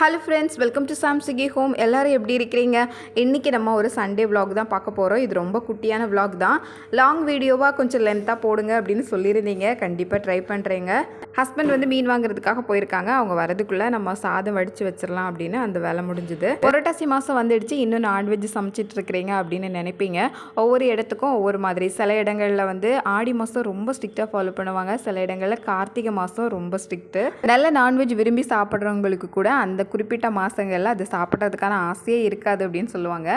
Hello friends welcome to சாம்சுகி home எல்லோரும் எப்படி இருக்கிறீங்க? இன்றைக்கி நம்ம ஒரு சண்டே விலாக் தான் பார்க்க போகிறோம் இது ரொம்ப குட்டியான விலாக் தான். லாங் வீடியோவாக கொஞ்சம் லென்த்தாக போடுங்க அப்படின்னு சொல்லியிருந்தீங்க. கண்டிப்பாக ட்ரை பண்ணுறேங்க ஹஸ்பண்ட் வந்து மீன் வாங்குறதுக்காக போயிருக்காங்க. அவங்க வரதுக்குள்ளே நம்ம சாதம் வடித்து வச்சிடலாம் அப்படின்னு அந்த வேலை முடிஞ்சுது. புரட்டாசி மாதம் வந்துடுச்சு. இன்னும் நான்வெஜ் சமைச்சிட்டு இருக்கிறீங்க அப்படின்னு நினைப்பீங்க. ஒவ்வொரு இடத்துக்கும் ஒவ்வொரு மாதிரி. சில இடங்களில் வந்து ஆடி மாதம் ரொம்ப ஸ்ட்ரிக்டாக ஃபாலோ பண்ணுவாங்க. சில இடங்களில் கார்த்திகை மாதம் ரொம்ப ஸ்ட்ரிக்ட்டு நல்ல நான்வெஜ் விரும்பி சாப்பிட்றவங்களுக்கு கூட அந்த குறிப்பிட்ட மாதங்களில் அது சாப்பிட்றதுக்கான ஆசையே இருக்காது அப்படின்னு சொல்லுவாங்க.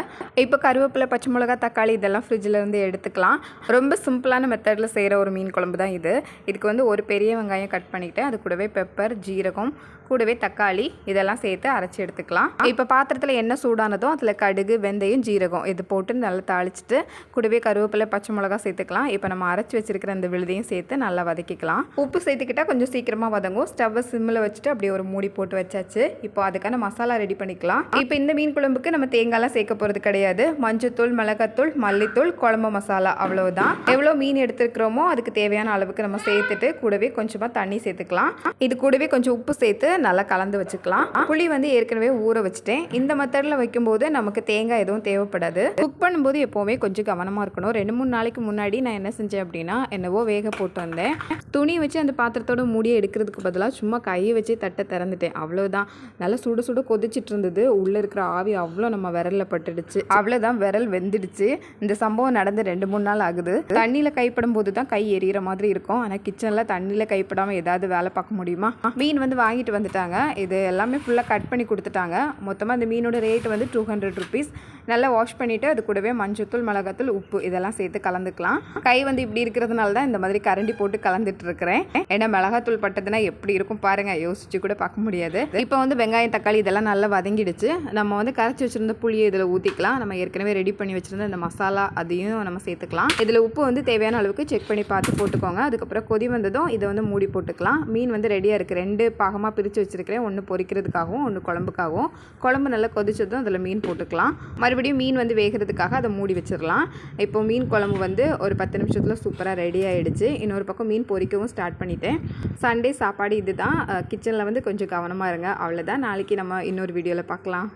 இப்போ கருவேப்பிலை பச்சை மிளகா தக்காளி இதெல்லாம் ஃப்ரிட்ஜிலேருந்து எடுத்துக்கலாம். ரொம்ப சிம்பிளான மெத்தடில் செய்கிற ஒரு மீன் குழம்பு தான் இது. இதுக்கு வந்து ஒரு பெரிய வெங்காயம் கட் பண்ணிவிட்டு அது கூடவே பெப்பர் ஜீரகம் கூடவே தக்காளி இதெல்லாம் சேர்த்து அரைச்சி எடுத்துக்கலாம். இப்போ பாத்திரத்தில் என்ன சூடானதோ அதில் கடுகு வெந்தயம் ஜீரகம் இது போட்டு நல்லா தாளிச்சிட்டு கூடவே கருவேப்பிலை பச்சை மிளகா சேர்த்துக்கலாம். இப்போ நம்ம அரைச்சி வச்சிருக்கிற அந்த விழுதையும் சேர்த்து நல்லா வதக்கிக்கலாம். உப்பு சேர்த்துக்கிட்டா கொஞ்சம் சீக்கிரமாக வதங்கும். ஸ்டவ்வை சிம்மில் வச்சுட்டு அப்படியே ஒரு மூடி போட்டு வச்சாச்சு. இப்போ அதுக்கான மசாலா ரெடி பண்ணிக்கலாம். இப்போ இந்த மீன் குழம்புக்கு நம்ம தேங்காய்லாம் சேர்க்க போகிறது கிடையாது. மஞ்சத்தூள் மிளகாத்தூள் மல்லித்தூள் குழம்பு மசாலா அவ்வளவுதான். எவ்வளோ மீன் எடுத்துருக்கிறோமோ அதுக்கு தேவையான அளவுக்கு நம்ம சேர்த்துட்டு கூடவே கொஞ்சமாக தண்ணி சேர்த்துக்கலாம். இது கூடவே கொஞ்சம் உப்பு சேர்த்து நல்லா கலந்து வச்சுக்கலாம். புளி வந்து ஏற்கனவே ஊற வச்சுட்டேன். இந்த மெத்தடில் வைக்கும்போது நமக்கு தேங்காய் எதுவும் தேவைப்படாது. குக் பண்ணும்போது எப்போவுமே கொஞ்சம் கவனமாக இருக்கணும். ரெண்டு மூணு நாளைக்கு முன்னாடி நான் என்ன செஞ்சேன் அப்படின்னா என்னவோ வேக போட்டு வந்தேன். துணி வச்சு அந்த பாத்திரத்தோட மூடியை எடுக்கிறதுக்கு பதிலாக சும்மா கையை வச்சு தட்டை திறந்துட்டேன். அவ்வளோதான் நல்லா சுட சுட கொதிச்சிட்டு இருந்தது உள்ளே இருக்கிற ஆவி அவ்வளோ நம்ம விரலில் பட்டுடுச்சு. அவ்வளோதான் விரல் வெந்துடுச்சு. இந்த சம்பவம் நடந்து ரெண்டு மூணு நாள் ஆகுது. தண்ணியில் கைப்படும் போது தான் கை எரியிற மாதிரி இருக்கும். ஆனால் கிச்சனில் தண்ணியில் கைப்படாமல் ஏதாவது வேலை பார்க்க முடியுமா? மீன் வந்து வாங்கிட்டு வந்துட்டாங்க. இது எல்லாமே ஃபுல்லாக கட் பண்ணி கொடுத்துட்டாங்க. மொத்தமாக இந்த மீனோட ரேட் வந்து டூ ஹண்ட்ரட் ருபீஸ் நல்லா வாஷ் பண்ணிவிட்டு அது கூடவே மஞ்சத்தூள் மிளகாத்தூள் உப்பு இதெல்லாம் சேர்த்து கலந்துக்கலாம். கை வந்து இப்படி இருக்கிறதுனால தான் இந்த மாதிரி கரண்டி போட்டு கலந்துட்டு இருக்கிறேன். ஏன்னா மிளகாத்தூள் பட்டதுன்னா எப்படி இருக்கும் பாருங்க. யோசிச்சு கூட பார்க்க முடியாது. இப்போ வந்து வெங்காயம் தக்காளி இதெல்லாம் நல்லா வதங்கிடுச்சு. நம்ம வந்து கரைச்சி வச்சிருந்த புளியை இதில் ஊற்றிக்கலாம் நம்ம ஏற்கனவே ரெடி பண்ணி வச்சுருந்த இந்த மசாலா அதையும் நம்ம சேர்த்துக்கலாம். இதில் உப்பு வந்து தேவையான அளவுக்கு செக் பண்ணி பார்த்து போட்டுக்கோங்க. அதுக்கப்புறம் கொதி வந்ததும் இதை வந்து மூடி போட்டுக்கலாம். மீன் வந்து ரெடியாக இருக்குது ரெண்டு பாகமாக பிரித்து வச்சுருக்கிறேன். ஒன்று பொரிக்கிறதுக்காகவும் ஒன்று குழம்புக்காகவும். குழம்பு நல்லா கொதிச்சதும் அதில் மீன் போட்டுக்கலாம். மறுபடியும் மீன் வந்து வேகிறதுக்காக அதை மூடி வச்சிடலாம். இப்போ மீன் குழம்பு வந்து ஒரு பத்து நிமிஷத்தில் சூப்பராக ரெடி ஆகிடுச்சு இன்னொரு பக்கம் மீன் பொரிக்கவும் ஸ்டார்ட் பண்ணிட்டேன். சண்டே சாப்பாடு இதுதான். கிச்சனில் வந்து கொஞ்சம் கவனமாக இருங்க. அவ்வளோதான் நாளைக்கு நம்ம இன்னொரு வீடியோவில் பார்க்கலாம்